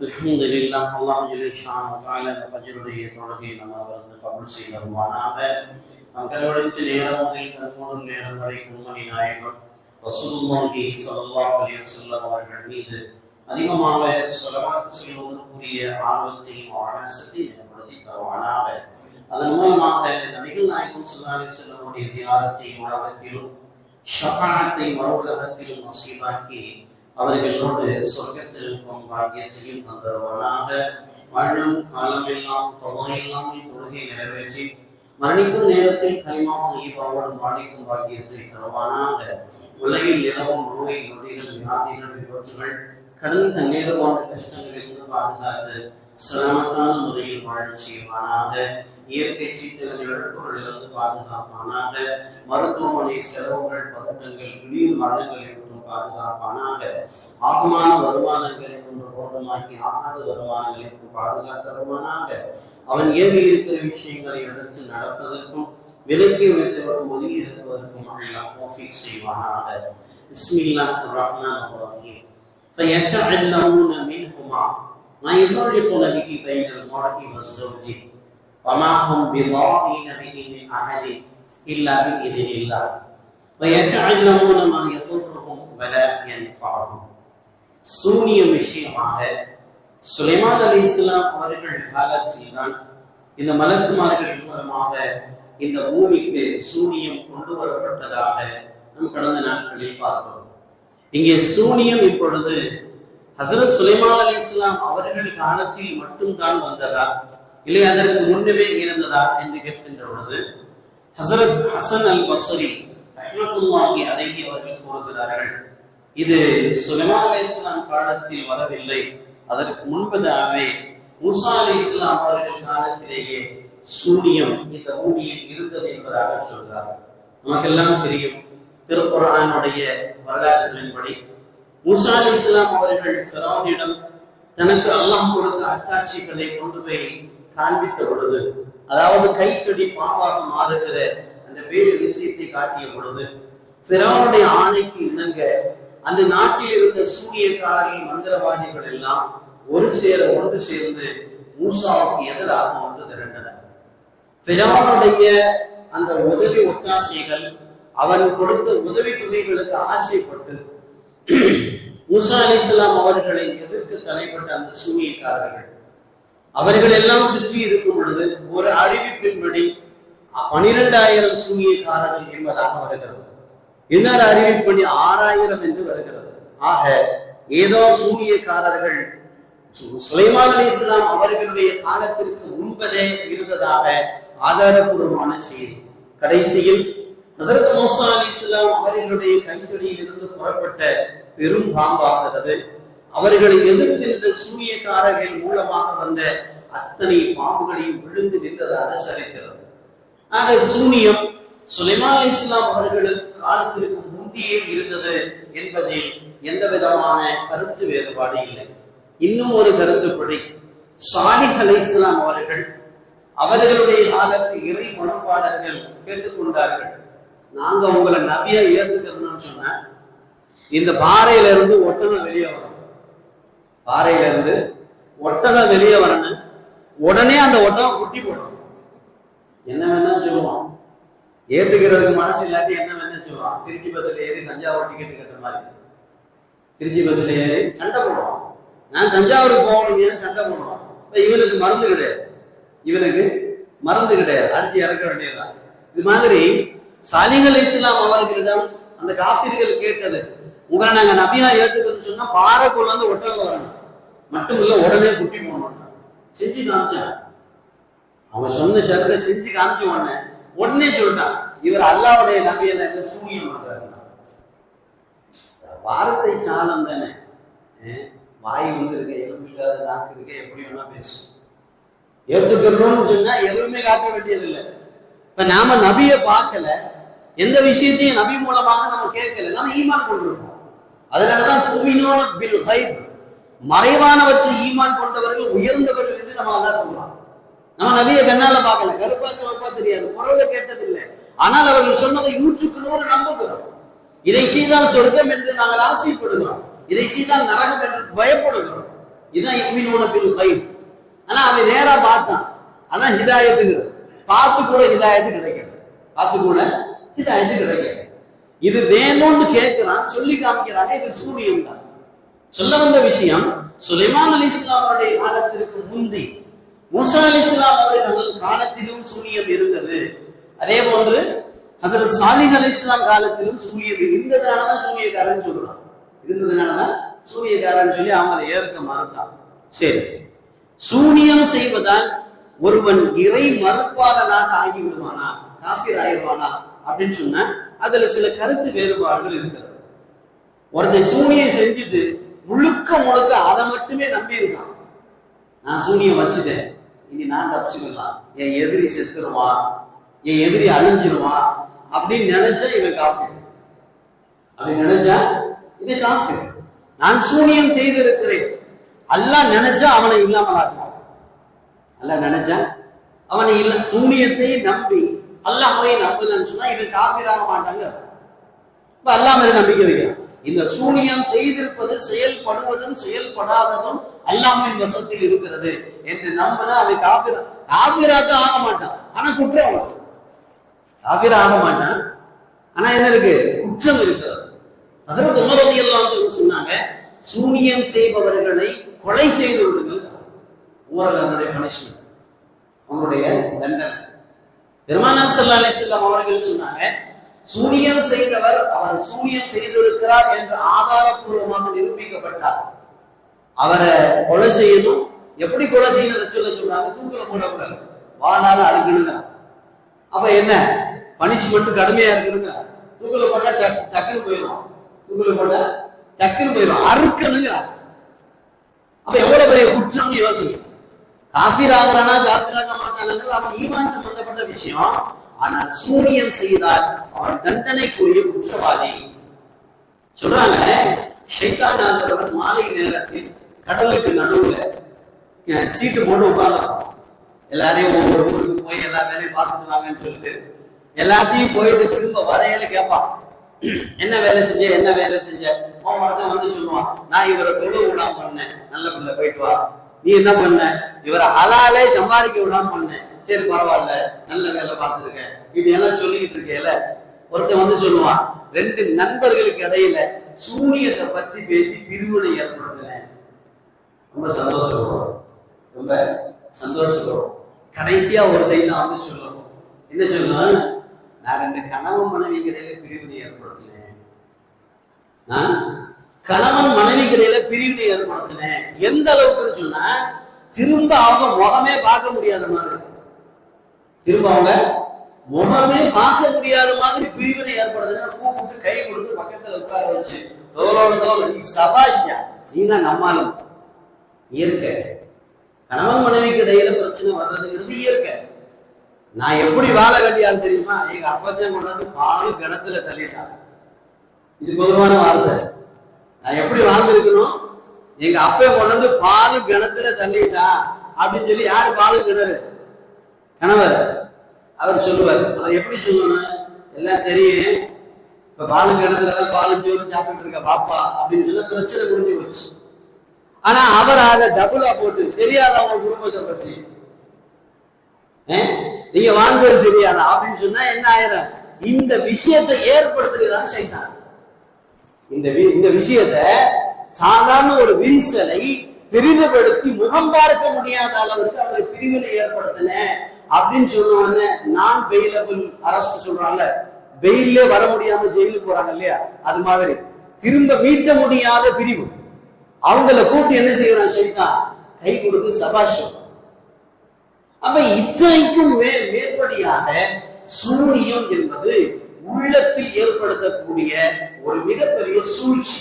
அல்ஹம்துலில்லாஹ் அல்லாஹ் ஜல்ல ஷானஹு தஆலா இந்த ஃபஜ்ருடைய தொழுகை நம்ம வந்து கபூல் செய்தருவானாக நம் கருவழிச்சு நேரம் முதல் கண்மூடும் நேரம் வரை உண்மணி நாயகம் ரசூலுல்லாஹி ஸல்லல்லாஹு அலைஹி வஸல்லம் அவர்கள் மீது அதிகமாக சொலவாத்து சொல்வதற்குரிய ஆர்வத்தையும் ஆகாசத்தையும் ஏற்படுத்தி தருவானாக. அதன் மூலமாக நபிகள் நாயகம் சொல்லாலே செல்லமுடைய வஸல்லமுடைய தியாரத்தையும் உலகத்திலும் ஷஃபாத்தை மறுவுலகத்திலும் நசீபாக்கி அவர்களோடு சொர்க்கத்திற்கும் பாக்கியத்தையும் தந்தருவானாக எல்லாம் தொகை எல்லாம் தொழுகை நிறைவேற்றி மரணிக்கும் நேரத்தில் கைமா ஈபாவோடும் பாடிக்கும் பாக்கியத்தை தருவானாக. உலகில் நிலவும் நோய் நொடிகள் வியாதிகள் விபத்துகள் கடல் தண்ணீர் போன்ற கஷ்டங்களிலிருந்து பாதுகாத்து சிரமத்தான முறையில் வாழச் செய்வானாக. இயற்கை சீட்டுகள் இழப்புகளிலிருந்து பாதுகாப்பானாக. மருத்துவமனை செலவுகள் பதட்டங்கள் திடீர் மரணங்களை விட்டும் பாதுகாப்பானாக. ஆகமான வருமானங்களை கொண்டு போதமாக்கி ஆகாத வருமானங்களை கொண்டு பாதுகாத்தருமானாக. அவன் ஏறி இருக்கிற விஷயங்களை எடுத்து நடப்பதற்கும் விலக்கி வைத்தவர்கள் ஒதுங்கி இருப்பதற்கும் அல்லாஹ் செய்வானாக. பிஸ்மில்லாஹ் ரஹ்மான் ரஹீம் فيتعلمون منهما ما يفرقون به بين المرء والزوج وما هم بضارين به من احد الا باذن الله ويتعلمون ما يضرهم ولا ينفعهم சூனிய விஷயமாக சுலைமான் அலி இஸ்லாம் அவர்கள் காலத்தில் தான் இந்த மலக்குமார்கள் மூலமாக இந்த பூமிக்கு சூனியம் கொண்டு வரப்பட்டதாக நாம் கடந்த நாட்களில் பார்த்தோம் இங்கே சூனியம் இப்பொழுது ஹசரத் சுலைமான் அலி இஸ்லாம் அவர்கள் காலத்தில் மட்டும்தான் வந்ததா? இல்லை அதற்கு முன்னமே இருந்ததா என்று கேட்கின்ற பொழுது ஹசரத் ஹசன் அல் பஸ்ரி ரஹ்மத்துல்லாஹி அலைஹி அவர்கள் கூறுகிறார்கள் இது சுலைமான் அலி இஸ்லாம் காலத்தில் வரவில்லை. அதற்கு முன்பதாகவே மூசா அலி இஸ்லாம் அவர்கள் காலத்திலேயே சூனியம் இந்த பூமியில் இருந்தது என்பதாக சொல்கிறார் நமக்கெல்லாம் தெரியும். திருக்குறானுடைய வரலாறுகளின்படி மூசா அலி இஸ்லாம் அவர்கள் பிறவனிடம் தனக்கு அல்லாஹ் கொடுத்த அத்தாட்சிகளை கொண்டு போய் காண்பித்த பொழுது அதாவது கைத்தடி பாவாக மாறுகிற அந்த வேறு விஷயத்தை காட்டிய பொழுது பிறவனுடைய ஆணைக்கு இணங்க அந்த நாட்டில் இருந்த சூரியக்காரர்கள் மந்திரவாதிகள் எல்லாம் ஒரு சேர ஒன்று சேர்ந்து மூசாவுக்கு எதிராக ஒன்று திரண்டனர். பிறவனுடைய அந்த உதவி ஒத்தாசைகள் அவன் கொடுத்த உதவி தொகைகளுக்கு ஆசைப்பட்டு மூசா அலிஸ்லாம் அவர்களை எதிர்த்து தலைப்பட்ட அந்த சூனியக்காரர்கள். அவர்கள் எல்லாம் சுற்றி இருக்கும் பொழுது ஒரு அறிவிப்பின்படி பனிரெண்டாயிரம் சூனியக்காரர்கள் என்பதாக வருகிறது. இன்னொரு அறிவிப்படி ஆறாயிரம் என்று வருகிறது. ஆக ஏதோ சூனியக்காரர்கள் சுலைமான் அலி இஸ்லாம் அவர்களுடைய காலத்திற்கு முன்பதே இருந்ததாக ஆதாரபூர்வமான செய்தி. கடைசியில் ஹசரத் மூசா அலி இஸ்லாம் அவர்களுடைய கைத்தொழியில் இருந்து புறப்பட்ட பெரும் பாம்பாகிறது. அவர்களை எதிர்த்திருந்த சூரியக்காரர்கள் மூலமாக வந்த அத்தனை பாம்புகளையும் விழுந்து நின்றதாக சரித்திரம். ஆக சூனியம் சுலைமா அலி இஸ்லாம் அவர்களுக்கு காலத்திற்கு முந்தியே இருந்தது என்பதில் எந்த விதமான கருத்து வேறுபாடு இல்லை. இன்னும் ஒரு கருத்துப்படி சாலிஹ் அலி இஸ்லாம் அவர்கள் அவர்களுடைய காலத்து இறை மனப்பாளர்கள் கேட்டுக்கொண்டார்கள். நாங்க உங்களை நபியா ஏத்துக்கிறோம்னு சொன்ன இந்த பாறையில இருந்து ஒட்டகம் வெளியே வரும் பாறையில இருந்து ஒட்டகம் வெளியே வரணும். உடனே அந்த ஒட்டகம் குட்டி போடும். என்ன வேணா சொல்லுவான். ஏத்துக்கிறதுக்கு மனசு இல்லாட்டி என்ன வேணா சொல்லுவான். திருச்சி பஸ்ல ஏறி தஞ்சாவூர் டிக்கெட் கட்டுற மாதிரி. திருச்சி பஸ்ல ஏறி சண்டை போடுவான். நான் தஞ்சாவூருக்கு போகணும் சண்டை போடுவான்? இப்ப இவனுக்கு மருந்து கிடையாது. இவனுக்கு மருந்து கிடையாது. அடிச்சு இறக்க வேண்டியதுதான். இது மாதிரி சாலிகள் இஸ்லாம் அவர்களிடம் அந்த காபிர்கள் கேட்டது. உங்களை நாங்க நபியா ஏத்துக்கிறோம்னு சொன்னா பாறைக்குள்ள இருந்து ஒட்டகம் வரணும் மட்டும் இல்ல உடனே குட்டி போனோம். செஞ்சு காமிச்சான் அவன் சொன்ன சரத்தை செஞ்சு காமிச்ச உடனே உடனே சொல்லிட்டான் இவர் அல்லாவுடைய நபியை சூனியம் பண்றாரு வார்த்தை சாலம் தானே. வாய் வந்து இருக்க எலும்பு இல்லாத நாக்கு இருக்க எப்படி வேணா பேசும் ஏற்றுக்கிறோம்னு சொன்னா எதுவுமே காக்க வேண்டியது இல்லை இப்ப நாம நபியை பார்க்கல. எந்த விஷயத்தையும் நபி மூலமாக நம்ம கேட்கல. நம்ம ஈமான் கொண்டிருக்கோம். அதனாலதான் துமினோன பில் ஹைப் மறைவானவற்றை ஈமான் கொண்டவர்கள் உயர்ந்தவர்கள் என்று நம்ம அதான் சொல்லலாம் நம்ம நபிய கண்ணால பார்க்கல. கருப்பா சிவப்பா தெரியாது. குரல கேட்டதில்லை. ஆனால் அவர்கள் சொன்னதை நூற்றுக்கு நூறு நம்புகிறோம். இதை செய்தால் சொர்க்கம் என்று நாங்கள் ஆசைப்படுகிறோம். இதை செய்தால் நரகம் என்று பயப்படுகிறோம். இதான் யுமினூன பில் ஹைப் ஆனா அவன் நேரா பார்த்தான். அதான் ஹிதாயத்துங்கிறது. பார்த்து கூட ஹிதாயத்து கிடைக்கிறது பார்த்து கூட ஹிதாயத்து கிடைக்கிறது இது வேணும்னு கேட்கிறான் சொல்லி காமிக்கிறாங்க இது சூரியம் தான். சொல்ல வந்த விஷயம் சுலைமான் அலி இஸ்லாமுடைய காலத்திற்கு முந்தி மூசா அலி இஸ்லாம் அவர்கள் காலத்திலும் சூரியம் இருந்தது. அதே போன்று ஹசரத் சாலிஹ் அலி இஸ்லாம் காலத்திலும் சூரியம் இருந்ததுனாலதான் சூரியக்காரன் சொல்றான். இருந்ததுனாலதான் சூரியக்காரன் சொல்லி அவன் அதை ஏற்க மறுத்தான். சரி. சூனியம் செய்வதால் ஒருவன் இறை மறுப்பாளனாக ஆகி விடுவானா காஃபிர் ஆயிடுவானா அப்படின்னு சொன்னா அதுல சில கருத்து வேறுபாடுகள் இருக்கிறது. ஒருத்தன் சூனியம் செஞ்சுட்டு முழுக்க முழுக்க அதை மட்டுமே நம்பி இருக்கான் நான் சூனியம் வச்சுட்டேன். இனி நான் தப்பிச்சுக்கலாம். என் எதிரி செத்துருவான் என் எதிரி அழிஞ்சிருவான் அப்படின்னு நினைச்சா இவன் காஃபி அப்படின்னு நினைச்சா இதை காஃபி நான் சூனியம் செய்திருக்கிறேன். அல்லா நினைச்சா அவனை இல்லாமல் ஆக்குவான் அல்லாஹ் நினைச்சா அவனை இல்ல சூனியத்தை நம்பி அல்லாஹ்வை நம்பலன்னு சொன்னா இவன் காஃபிராக மாட்டாங்க. இப்ப அல்லாஹ் மேல நம்பிக்கை வைக்கிறான். இந்த சூனியம் செய்திருப்பது செயல்படுவதும் செயல்படாததும் அல்லாமின் வசத்தில் இருக்கிறது என்று நம்பினா அவன் காபிரா காபிராக ஆக மாட்டான். ஆனா குற்றம் அவனுக்கு. ஆக மாட்டான். ஆனா என்ன இருக்கு? குற்றம் இருக்கிறது ஹசரத் உமர் ரலியல்லாஹு அன்ஹு சொன்னாங்க சூனியம் செய்பவர்களை கொலை செய்து விடுங்கள். ஊரக அதனுடைய பனிஷ்மெண்ட் அவங்களுடைய தண்டனை. பெருமானார் செல்லா அலைஹி வஸல்லம் அவர்கள் சொன்னாங்க சூனியம் செய்தவர் அவர் சூனியம் செய்திருக்கிறார் என்று ஆதாரப்பூர்வமாக நிரூபிக்கப்பட்டார். அவரை கொலை செய்யணும் எப்படி கொலை செய்யணும் சொல்ல சொல்றாங்க தூக்கில போடக்கூடாது. வாழால அழுகணுங்க அப்ப என்ன? பனிஷ்மெண்ட் கடுமையா இருக்குதுங்க. தூக்கில போட்டா டக்குன்னு போயிடும். தூக்கில போட்டா டக்குன்னு போயிடும். அறுக்கணுங்க. அப்ப எவ்வளவு பெரிய குற்றம்னு யோசிக்கணும் காஃபிர் ஆகிறானா காஃபிர் ஆக மாட்டான் அவன் ஈமான் சம்பந்தப்பட்ட விஷயம். ஆனால் சூனியம் செய்தால் அவன் தண்டனைக்குரிய குற்றவாளி. சொல்றாங்க ஷைத்தான் ஆகிறவன் மாலை நேரத்தில் கடலுக்கு நடுவுல சீட்டு போட்டு உட்கார்ந்தான். எல்லாரையும் ஒவ்வொரு ஊருக்கு போய் எல்லா வேலையும் பார்த்துட்டு வாங்கன்னு சொல்லிட்டு எல்லாத்தையும் போயிட்டு திரும்ப வரையில கேட்பான். என்ன வேலை செஞ்ச என்ன வேலை செஞ்ச? உன் வரதான் வந்து சொல்லுவான் நான் இவரை தொழில் விடாம பண்ணேன். நல்ல பிள்ளை போயிட்டு வா. நீ என்ன பண்ண? இவரை ஹலாலே சம்பாதிக்க விடாம பண்ணேன் சரி பரவாயில்ல. நல்ல வேலை பார்த்துருக்க. இப்படி எல்லாம் சொல்லிக்கிட்டு இருக்கேல ஒருத்தன் வந்து சொல்லுவான் ரெண்டு நண்பர்களுக்கு இடையில சூனியத்தை பத்தி பேசி பிரிவினை ஏற்படுத்தினேன் ரொம்ப சந்தோஷப்படுறோம் ரொம்ப சந்தோஷப்படுறோம் கடைசியா ஒரு செய்தி நான் வந்து சொல்லுவோம் என்ன சொல்லணும்? நான் ரெண்டு கணவன் மனைவி இடையில பிரிவினை ஏற்படுத்தினேன் நான் கணவன் மனைவிக்கிடையில பிரிவினை ஏற்படுத்தினேன் எந்த அளவுக்கு இருக்குன்னா திரும்ப அவங்க முகமே பார்க்க முடியாத மாதிரி. திரும்ப அவங்க முகமே பார்க்க முடியாத மாதிரி பிரிவினை ஏற்படுதுன்னா கூப்பிட்டு கை கொடுத்து பக்கத்துல உட்கார வச்சு தோலோட தோல் நீ சபாஷியா? நீ தான் நம்மாலும் இயற்கை. கணவன் மனைவிக்கு இடையில பிரச்சனை வர்றதுங்கிறது இயற்கை. நான் எப்படி வாழ வேண்டியான்னு தெரியுமா? எங்க அப்பத்தையும் கொண்டாந்து பாலும் கிணத்துல தள்ளிட்டாங்க. இது பொதுவான வார்த்தை. நான் எப்படி வாழ்ந்துருக்கணும்? எங்க அப்பைய கொண்டாந்து பால் கிணத்துல தள்ளிட்டா அப்படின்னு சொல்லி யாரு பால் கிணறு? கணவர். அவர் சொல்லுவார். அவர் எப்படி சொல்லணும்? எல்லாம் தெரியும். இப்ப பால் கிணத்துல தான் பாலு சாப்பிட்டு இருக்க பாப்பா அப்படின்னு சொல்லி பிரச்சனை முடிஞ்சு போச்சு. ஆனா அவர் அதை டபுளா போட்டு தெரியாத அவங்க குடும்பத்தை பத்தி. நீங்க வாழ்ந்தது தெரியாதா? அப்படின்னு சொன்னா என்ன ஆயிரம்? இந்த விஷயத்தை ஏற்படுத்துறதுதான் செய்தான் இந்த வி- இந்த விஷயத்தை சாதாரண ஒரு விரிசலை பெரிதுபடுத்தி முகம் பார்க்க முடியாத அளவுக்கு அவர் பிரிவினை ஏற்படுத்தின அப்படின்னு சொன்ன உடனே நான் பெயிலபிள் அரசு சொல்றாங்கல்ல பெயிலே வர முடியாம ஜெயிலுக்கு போறாங்க இல்லையா? அது மாதிரி. திரும்ப மீட்ட முடியாத பிரிவு. அவங்கள கூட்டி என்ன செய்யறான் சரிதான் கை கொடுத்து சபாஷம். அப்ப இத்தனைக்கும் மேற்படியாக சூரியம் என்பது உள்ளத்தில் ஏற்படுத்தக்கூடிய ஒரு மிகப்பெரிய சூழ்ச்சி.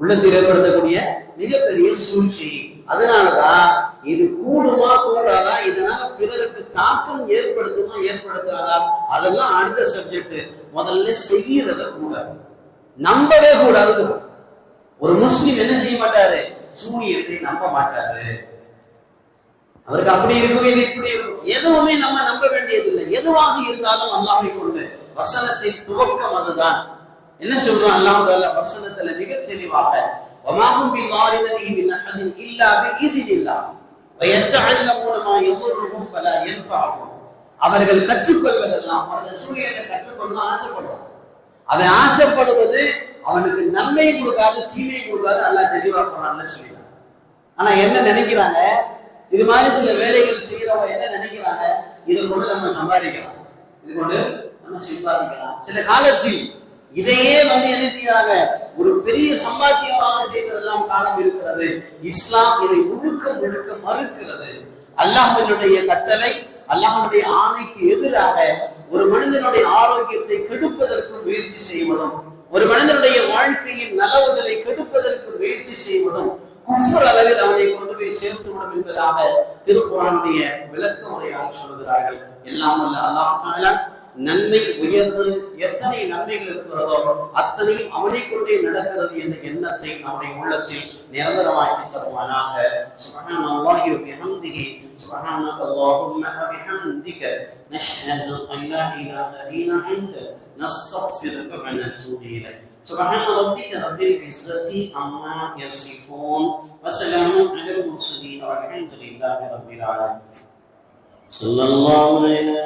உள்ளத்தில் ஏற்படுத்தக்கூடிய மிகப்பெரிய சூழ்ச்சி. அதனாலதான் இது கூடுமா கூடாதா இதனால பிறருக்கு தாக்கம் ஏற்படுத்துமா ஏற்படுத்தாதா அதெல்லாம் அடுத்த சப்ஜெக்ட் முதல்ல செய்யறத கூடாது நம்பவே கூடாது. ஒரு முஸ்லீம் என்ன செய்ய மாட்டாரு? சூரியத்தை நம்ப மாட்டாரு. அவருக்கு அப்படி இருக்கும் இது இப்படி இருக்கும் எதுவுமே நம்ம நம்ப வேண்டியதில்லை. எதுவாக இருந்தாலும் அல்லாஹ்வை கொண்டு வசனத்தை துவக்கம் அதுதான். என்ன சொல்றான் அல்லாஹ் தால வசனத்துல மிக தெளிவாக வமாகும் பி லாரிலி மின் அஹதின் இல்லா பி இதினில்லாஹ் வயத்தஅல்லமூன மா யதுர்ருஹும் அவர்கள் கற்றுக்கொள்வதெல்லாம் அவன் சூரியனை கற்றுக்கொள்ள ஆசைப்படுவான் அவன் ஆசைப்படுவது அவனுக்கு நன்மை கொடுக்காது தீமை கொடுக்காது நல்லா தெளிவா போறான்னு சொல்லிடுறான் ஆனா என்ன நினைக்கிறாங்க? இது மாதிரி சில வேலைகள் செய்யறவங்க என்ன நினைக்கிறாங்க? இதை கொண்டு நம்ம சம்பாதிக்கலாம். இது கொண்டு நம்ம சம்பாதிக்கலாம் சில காலத்தில் இதையே வந்து என்ன செய்யறாங்க ஒரு பெரிய சம்பாத்தியமாக செய்வதெல்லாம் காலம் இருக்கிறது. இஸ்லாம் இதை முழுக்க முழுக்க மறுக்கிறது. அல்லாஹ்வினுடைய கட்டளை அல்லாஹனுடைய ஆணைக்கு எதிராக ஒரு மனிதனுடைய ஆரோக்கியத்தை கெடுப்பதற்கு முயற்சி செய்வதும் ஒரு மனிதனுடைய வாழ்க்கையின் நலவுகளை கெடுப்பதற்கு முயற்சி செய்வதும் குஃபர் அளவில் அவனை கொண்டு போய் சேர்த்து விடும் என்பதாக திருக்குறானுடைய விளக்க உரையாக சொல்கிறார்கள் எல்லாம் அல்ல அல்லாஹ் நன்மை உயர்ந்து எத்தனை நன்மைகள் இருக்கிறதோ அத்தனையும் அவனை கொண்டே நடக்கிறது என்ற எண்ணத்தை நம்முடைய உள்ளத்தில் நிரந்தரமாக்கி தருவானாக சுபஹானல்லாஹி வ பிஹம்திஹி சுபஹானக அல்லாஹும்ம வ பிஹம்திக நஷ்ஹது அன் லா இலாஹ இல்லா அன்த நஸ்தக்ஃபிருக வ நத்தூபு இலைக் سبحان ربك رب العزة عما يصفون وسلام على المرسلين والحمد لله رب العالمين صلى الله على